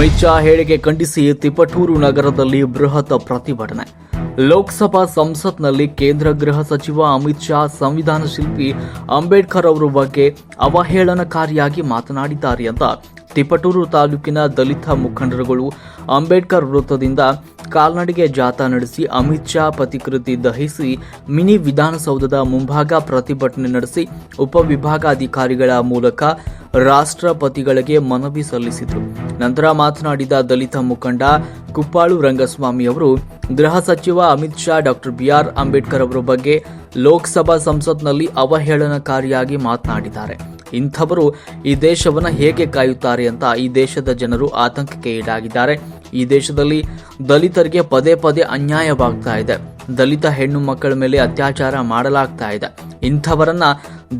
ಅಮಿತ್ ಶಾ ಹೇಳಿಕೆ ಖಂಡಿಸಿ ತಿಪಟೂರು ನಗರದಲ್ಲಿ ಬೃಹತ್ ಪ್ರತಿಭಟನೆ. ಲೋಕಸಭಾ ಸಂಸತ್ನಲ್ಲಿ ಕೇಂದ್ರ ಗೃಹ ಸಚಿವ ಅಮಿತ್ ಶಾ, ಸಂವಿಧಾನ ಶಿಲ್ಪಿ ಅಂಬೇಡ್ಕರ್ ಅವರ ಬಗ್ಗೆ ಅವಹೇಳನಕಾರಿಯಾಗಿ ಮಾತನಾಡಿದ್ದಾರೆ ಅಂತ ತಿಪಟೂರು ತಾಲೂಕಿನ ದಲಿತ ಮುಖಂಡರುಗಳು ಅಂಬೇಡ್ಕರ್ ವೃತ್ತದಿಂದ ಕಾಲ್ನಡಿಗೆ ಜಾಥಾ ನಡೆಸಿ ಅಮಿತ್ ಶಾ ಪ್ರತಿಕೃತಿ ದಹಿಸಿ ಮಿನಿ ವಿಧಾನಸೌಧದ ಮುಂಭಾಗ ಪ್ರತಿಭಟನೆ ನಡೆಸಿ ಉಪವಿಭಾಗಾಧಿಕಾರಿಗಳ ಮೂಲಕ ರಾಷ್ಟ್ರಪತಿಗಳಿಗೆ ಮನವಿ ಸಲ್ಲಿಸಿದರು. ನಂತರ ಮಾತನಾಡಿದ ದಲಿತ ಮುಖಂಡ ಕುಪ್ಪಾಳು ರಂಗಸ್ವಾಮಿ ಅವರು, ಗೃಹ ಸಚಿವ ಅಮಿತ್ ಶಾ ಡಾಕ್ಟರ್ ಬಿಆರ್ ಅಂಬೇಡ್ಕರ್ ಅವರ ಬಗ್ಗೆ ಲೋಕಸಭಾ ಸಂಸತ್ನಲ್ಲಿ ಅವಹೇಳನಕಾರಿಯಾಗಿ ಮಾತನಾಡಿದ್ದಾರೆ. ಇಂಥವರು ಈ ದೇಶವನ್ನು ಹೇಗೆ ಕಾಯುತ್ತಾರೆ ಅಂತ ಈ ದೇಶದ ಜನರು ಆತಂಕಕ್ಕೆ ಈಡಾಗಿದ್ದಾರೆ. ಈ ದೇಶದಲ್ಲಿ ದಲಿತರಿಗೆ ಪದೇ ಪದೇ ಅನ್ಯಾಯವಾಗ್ತಾ ಇದೆ. ದಲಿತ ಹೆಣ್ಣು ಮಕ್ಕಳ ಮೇಲೆ ಅತ್ಯಾಚಾರ ಮಾಡಲಾಗ್ತಾ ಇದೆ. ಇಂಥವರನ್ನ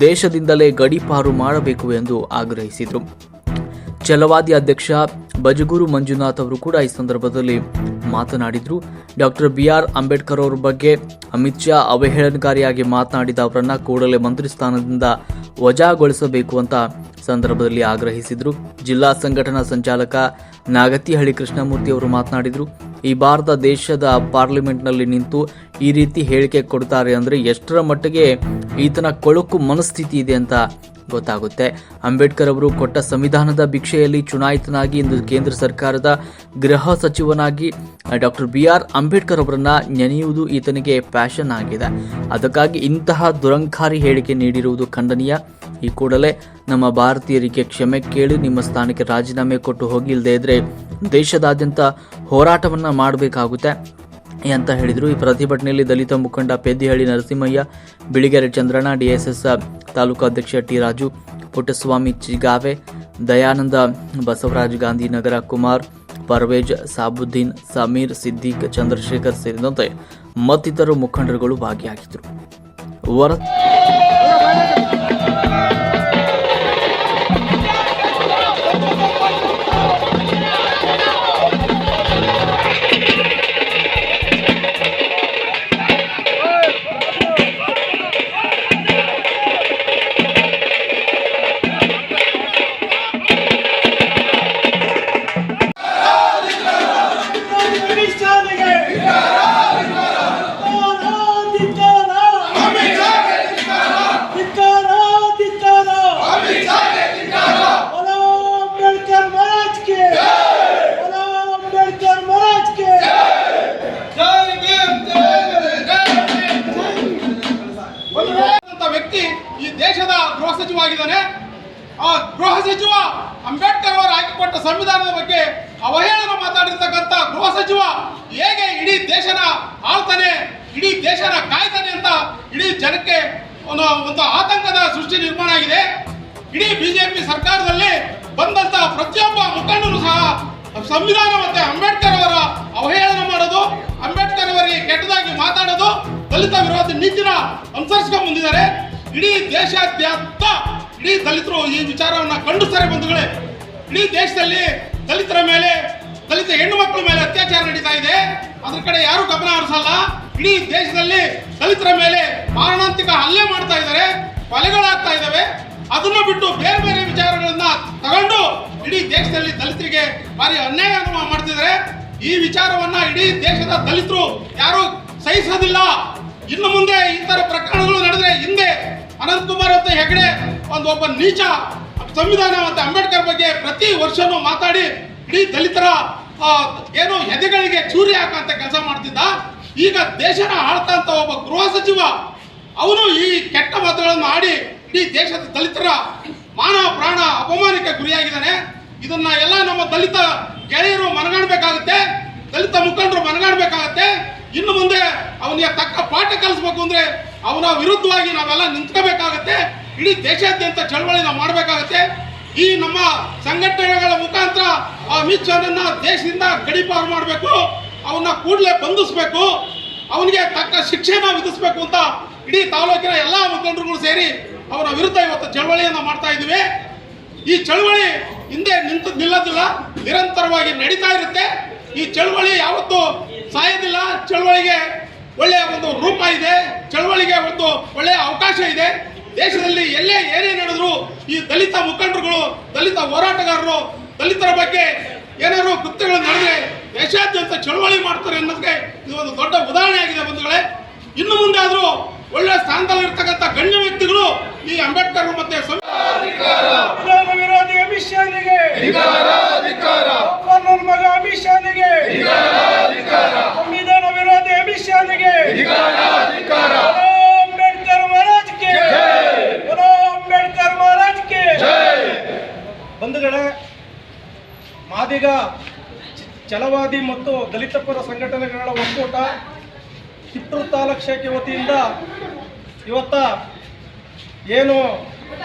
ದೇಶದಿಂದಲೇ ಗಡೀಪಾರು ಮಾಡಬೇಕು ಎಂದು ಆಗ್ರಹಿಸಿದರು. ಛಲವಾದಿ ಅಧ್ಯಕ್ಷ ಬಜಗೂರು ಮಂಜುನಾಥ್ ಅವರು ಕೂಡ ಈ ಸಂದರ್ಭದಲ್ಲಿ ಮಾತನಾಡಿದ್ರು. ಡಾಕ್ಟರ್ ಬಿ ಆರ್ ಅಂಬೇಡ್ಕರ್ ಅವರ ಬಗ್ಗೆ ಅಮಿತ್ ಶಾ ಅವಹೇಳನಕಾರಿಯಾಗಿ ಮಾತನಾಡಿದ ಅವರನ್ನ ಕೂಡಲೇ ಮಂತ್ರಿ ಸ್ಥಾನದಿಂದ ವಜಾಗೊಳಿಸಬೇಕು ಅಂತ ಸಂದರ್ಭದಲ್ಲಿ ಆಗ್ರಹಿಸಿದರು. ಜಿಲ್ಲಾ ಸಂಘಟನಾ ಸಂಚಾಲಕ ನಾಗತಿಹಳ್ಳಿ ಕೃಷ್ಣಮೂರ್ತಿ ಅವರು ಮಾತನಾಡಿದರು. ಈ ಭಾರತ ದೇಶದ ಪಾರ್ಲಿಮೆಂಟ್ನಲ್ಲಿ ನಿಂತು ಈ ರೀತಿ ಹೇಳಿಕೆ ಕೊಡ್ತಾರೆ ಅಂದ್ರೆ ಎಷ್ಟರ ಮಟ್ಟಿಗೆ ಈತನ ಕೊಳಕು ಮನಸ್ಥಿತಿ ಇದೆ ಅಂತ ಗೊತ್ತಾಗುತ್ತೆ. ಅಂಬೇಡ್ಕರ್ ಅವರು ಕೊಟ್ಟ ಸಂವಿಧಾನದ ಭಿಕ್ಷೆಯಲ್ಲಿ ಚುನಾಯಿತನಾಗಿ ಇಂದು ಕೇಂದ್ರ ಸರ್ಕಾರದ ಗೃಹ ಸಚಿವನಾಗಿ ಡಾಕ್ಟರ್ ಬಿ ಆರ್ ಅಂಬೇಡ್ಕರ್ ಅವರನ್ನ ನೆನೆಯುವುದು ಈತನಿಗೆ ಪ್ಯಾಷನ್ ಆಗಿದೆ. ಅದಕ್ಕಾಗಿ ಇಂತಹ ದುರಂಕಾರಿ ಹೇಳಿಕೆ ನೀಡಿರುವುದು ಖಂಡನೀಯ. ಈ ಕೂಡಲೇ ನಮ್ಮ ಭಾರತೀಯರಿಗೆ ಕ್ಷಮೆ ಕೇಳಿ ನಿಮ್ಮ ಸ್ಥಾನಕ್ಕೆ ರಾಜೀನಾಮೆ ಕೊಟ್ಟು ಹೋಗಿಲ್ಲದೆ ಇದ್ರೆ ದೇಶದಾದ್ಯಂತ ಹೋರಾಟವನ್ನ ಮಾಡಬೇಕಾಗುತ್ತೆ. ಅಂತ ಹೇಳಿದರು. ಈ ಪ್ರತಿಭಟನೆಯಲ್ಲಿ ದಲಿತ ಮುಖಂಡ ಪೆದ್ದಿಹಳ್ಳಿ ನರಸಿಂಹಯ್ಯ, ಬಿಳಿಗೆರೆ ಚಂದ್ರಣ್ಣ, ಡಿಎಸ್ಎಸ್ ತಾಲೂಕು ಅಧ್ಯಕ್ಷ ಟಿ ರಾಜು ಪುಟ್ಟಸ್ವಾಮಿ ಚಿಗಾವೆ, ದಯಾನಂದ ಬಸವರಾಜ್ ಗಾಂಧಿ ನಗರ ಕುಮಾರ್, ಪರ್ವೇಜ್ ಸಾಬುದ್ದೀನ್, ಸಮೀರ್ ಸಿದ್ದಿಕ್, ಚಂದ್ರಶೇಖರ್ ಸೇರಿದಂತೆ ಮತ್ತಿತರ ಮುಖಂಡರುಗಳು ಭಾಗಿಯಾಗಿದ್ದರು. ವ್ಯಕ್ತಿ ಈ ದೇಶದ ಗೃಹ ಸಚಿವ ಆಗಿದ್ದಾನೆ ಆ ಗೃಹ ಸಚಿವ ಅಂಬೇಡ್ಕರ್ ಅವರು ಹಾಕಿಕೊಟ್ಟ ಸಂವಿಧಾನದ ಬಗ್ಗೆ ಅವಹೇಳನ ಮಾತಾಡಿರ್ತಕ್ಕಂಥ ಗೃಹ ಸಚಿವ ಹೇಗೆ ಇಡೀ ದೇಶನ ಆಳ್ತಾನೆ, ಇಡೀ ದೇಶನ ಕಾಯ್ತಾನೆ ಅಂತ ಇಡೀ ಜನಕ್ಕೆ ಒಂದು ಒಂದು ಆತಂಕದ ಸೃಷ್ಟಿ ನಿರ್ಮಾಣ ಆಗಿದೆ. ಇಡೀ ಬಿಜೆಪಿ ಸರ್ಕಾರದಲ್ಲಿ ಬಂದಂತ ಪ್ರತಿಯೊಬ್ಬ ಮುಖಂಡರು ಸಹ ಸಂವಿಧಾನ ಮತ್ತೆ ಅಂಬೇಡ್ಕರ್ ಅವರ ಅವಹೇಳನ ಮಾಡೋದು, ಅಂಬೇಡ್ಕರ್ ಅವರಿಗೆ ಕೆಟ್ಟದಾಗಿ ಮಾತಾಡೋದು, ದಲಿತ ವಿರೋಧಿ ನೀತಿನ ಅನುಸರಿಸ್ಕೊಂಡ್ ಬಂದಿದ್ದಾರೆ. ಇಡೀ ದೇಶಾದ್ಯಂತ ಇಡೀ ದಲಿತರು ಈ ವಿಚಾರವನ್ನ ಖಂಡಿಸ್ತಾರೆ ಬಂಧುಗಳೇ. ಇಡೀ ದೇಶದಲ್ಲಿ ದಲಿತರ ಮೇಲೆ, ದಲಿತ ಹೆಣ್ಣು ಮಕ್ಕಳ ಮೇಲೆ ಅತ್ಯಾಚಾರ ನಡೀತಾ ಇದೆ. ಅದ್ರ ಕಡೆ ಯಾರು ಗಮನ ಹರಿಸಲ್ಲ. ಇಡೀ ದೇಶದಲ್ಲಿ ದಲಿತರ ಮೇಲೆ ಮಾರಣಾಂತಿಕ ಹಲ್ಲೆ ಮಾಡ್ತಾ ಇದ್ದಾರೆ, ಕೊಲೆಗಳಾಗ್ತಾ ಇದ್ದಾವೆ. ಅದನ್ನ ಬಿಟ್ಟು ಬೇರೆ ಬೇರೆ ವಿಚಾರಗಳನ್ನ ತಗೊಂಡು ಇಡೀ ದೇಶದಲ್ಲಿ ದಲಿತರಿಗೆ ಭಾರಿ ಅನ್ಯಾಯವನ್ನು ಮಾಡ್ತಿದ್ದಾರೆ. ಈ ವಿಚಾರವನ್ನ ಇಡೀ ದೇಶದ ದಲಿತರು ಯಾರು ಸಹಿಸೋದಿಲ್ಲ. ಇನ್ನು ಮುಂದೆ ಈ ಪ್ರಕರಣಗಳು ನಡೆದ್ರೆ ಹಿಂದೆ ಅನಂತಕುಮಾರ್ ಅಂತ ಹೆಗಡೆ ಒಂದು ಒಬ್ಬ ನೀಚ ಸಂವಿಧಾನ ಮತ್ತು ಅಂಬೇಡ್ಕರ್ ಬಗ್ಗೆ ಪ್ರತಿ ವರ್ಷನೂ ಮಾತಾಡಿ ಇಡೀ ದಲಿತರ ಏನು ಎದೆಗಳಿಗೆ ಚೂರಿ ಹಾಕಂತ ಕೆಲಸ ಮಾಡ್ತಿದ್ದ. ಈಗ ದೇಶನ ಆಳ್ತಂತ ಒಬ್ಬ ಗೃಹ ಸಚಿವ, ಅವನು ಈ ಕೆಟ್ಟ ಮಾತುಗಳನ್ನು ಆಡಿ ಇಡೀ ದೇಶದ ದಲಿತರ ಮಾನ, ಪ್ರಾಣ ಅಪಮಾನಕ್ಕೆ ಗುರಿಯಾಗಿದ್ದಾನೆ. ಇದನ್ನ ಎಲ್ಲ ನಮ್ಮ ದಲಿತ ಗೆಳೆಯರು ಮನಗಾಣಬೇಕಾಗುತ್ತೆ, ದಲಿತ ಮುಖಂಡರು ಮನಗಾಣಬೇಕಾಗತ್ತೆ. ಇನ್ನು ಮುಂದೆ ಅವನಿಗೆ ತಕ್ಕ ಪಾಠ ಕಲಿಸ್ಬೇಕು ಅಂದ್ರೆ ಅವನ ವಿರುದ್ಧವಾಗಿ ನಾವೆಲ್ಲ ನಿಂತ್ಕೋಬೇಕಾಗತ್ತೆ. ಇಡೀ ದೇಶಾದ್ಯಂತ ಚಳವಳಿ ನಾವು ಮಾಡಬೇಕಾಗತ್ತೆ. ಈ ನಮ್ಮ ಸಂಘಟನೆಗಳ ಮುಖಾಂತರ ಆ ಶಾ ದೇಶದಿಂದ ಗಡಿಪಾರು ಮಾಡಬೇಕು. ಅವನ್ನ ಕೂಡಲೇ ಬಂಧಿಸಬೇಕು. ಅವನಿಗೆ ತಕ್ಕ ಶಿಕ್ಷೆನ ವಿಧಿಸಬೇಕು ಅಂತ ಇಡೀ ತಾಲೂಕಿನ ಎಲ್ಲ ಮುಖಂಡರುಗಳು ಸೇರಿ ಅವರ ವಿರುದ್ಧ ಇವತ್ತು ಚಳವಳಿಯನ್ನು ಮಾಡ್ತಾ ಇದ್ದೀವಿ. ಈ ಚಳವಳಿ ಹಿಂದೆ ನಿಂತು ನಿಲ್ಲದಿಲ್ಲ, ನಿರಂತರವಾಗಿ ನಡೀತಾ ಇರುತ್ತೆ. ಈ ಚಳವಳಿ ಯಾವತ್ತೂ ಸಾಯೋದಿಲ್ಲ, ಚಳವಳಿಗೆ ಒಳ್ಳೆಯ ಒಂದು ರೂಪ ಇದೆ, ಚಳವಳಿಗೆ ಒಂದು ಒಳ್ಳೆಯ ಅವಕಾಶ ಇದೆ. ದೇಶದಲ್ಲಿ ಎಲ್ಲೇ ಏನೇ ನಡೆದ್ರು ಈ ದಲಿತ ಮುಖಂಡರುಗಳು, ದಲಿತ ಹೋರಾಟಗಾರರು, ದಲಿತರ ಬಗ್ಗೆ ಏನಾದ್ರು ಕೃತ್ಯಗಳು ನಡೆದ್ರೆ ದೇಶಾದ್ಯಂತ ಚಳವಳಿ ಮಾಡ್ತಾರೆ ಅನ್ನೋದಕ್ಕೆ ಇದು ಒಂದು ದೊಡ್ಡ ಉದಾಹರಣೆ ಆಗಿದೆ ಬಂಧುಗಳೇ. ಇನ್ನು ಮುಂದೆ ಆದರೂ ಒಳ್ಳೆ ಸ್ಥಾನದಲ್ಲಿರ್ತಕ್ಕಂಥ ಗಣ್ಯ ವ್ಯಕ್ತಿಗಳು ಈ ಅಂಬೇಡ್ಕರ್ ಮತ್ತೆ ಮಾದಿಗ ಚಲವಾದಿ ಮತ್ತು ದಲಿತ ಪರ ಸಂಘಟನೆಗಳ ಒಕ್ಕೂಟ ಕಿತ್ತೂರು ತಾಲೂಕು ಶಾಖೆ ವತಿಯಿಂದ ಇವತ್ತ ಏನು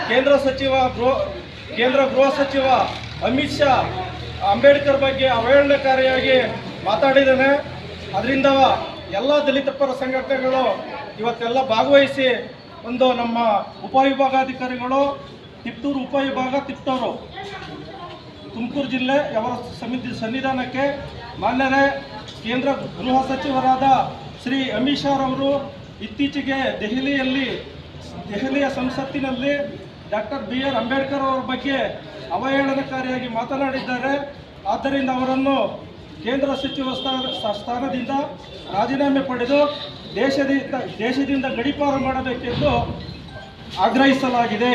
ಕೇಂದ್ರ ಸಚಿವ, ಗೃಹ, ಕೇಂದ್ರ ಗೃಹ ಸಚಿವ ಅಮಿತ್ ಶಾ ಅಂಬೇಡ್ಕರ್ ಬಗ್ಗೆ ಅವಹೇಳನಕಾರಿಯಾಗಿ ಮಾತಾಡಿದ್ದಾನೆ. ಅದರಿಂದ ಎಲ್ಲ ದಲಿತ ಪರ ಸಂಘಟನೆಗಳು ಇವತ್ತೆಲ್ಲ ಭಾಗವಹಿಸಿ ಒಂದು ನಮ್ಮ ಉಪವಿಭಾಗಾಧಿಕಾರಿಗಳು, ತಿಪ್ಟೂರು ಉಪವಿಭಾಗ ತಿಪ್ಟೂರು. ತುಮಕೂರು ಜಿಲ್ಲೆ ಅವರ ಸಮಿತಿ ಸನ್ನಿಧಾನಕ್ಕೆ ಮಾನ್ಯರೇ, ಕೇಂದ್ರ ಗೃಹ ಸಚಿವರಾದ ಶ್ರೀ ಅಮಿತ್ ಶಾ ರವರು ಇತ್ತೀಚೆಗೆ ದೆಹಲಿಯಲ್ಲಿ, ದೆಹಲಿಯ ಸಂಸತ್ತಿನಲ್ಲಿ ಡಾಕ್ಟರ್ ಬಿ ಆರ್ ಅಂಬೇಡ್ಕರ್ ಅವರ ಬಗ್ಗೆ ಅವಹೇಳನಕಾರಿಯಾಗಿ ಮಾತನಾಡಿದ್ದಾರೆ. ಆದ್ದರಿಂದ ಅವರನ್ನು ಕೇಂದ್ರ ಸಚಿವ ಸ್ಥಾನ ಸ್ಥಾನದಿಂದ ರಾಜೀನಾಮೆ ಪಡೆದು ದೇಶದಿಂದ ದೇಶದಿಂದ ಗಡೀಪಾರು ಮಾಡಬೇಕೆಂದು ಆಗ್ರಹಿಸಲಾಗಿದೆ.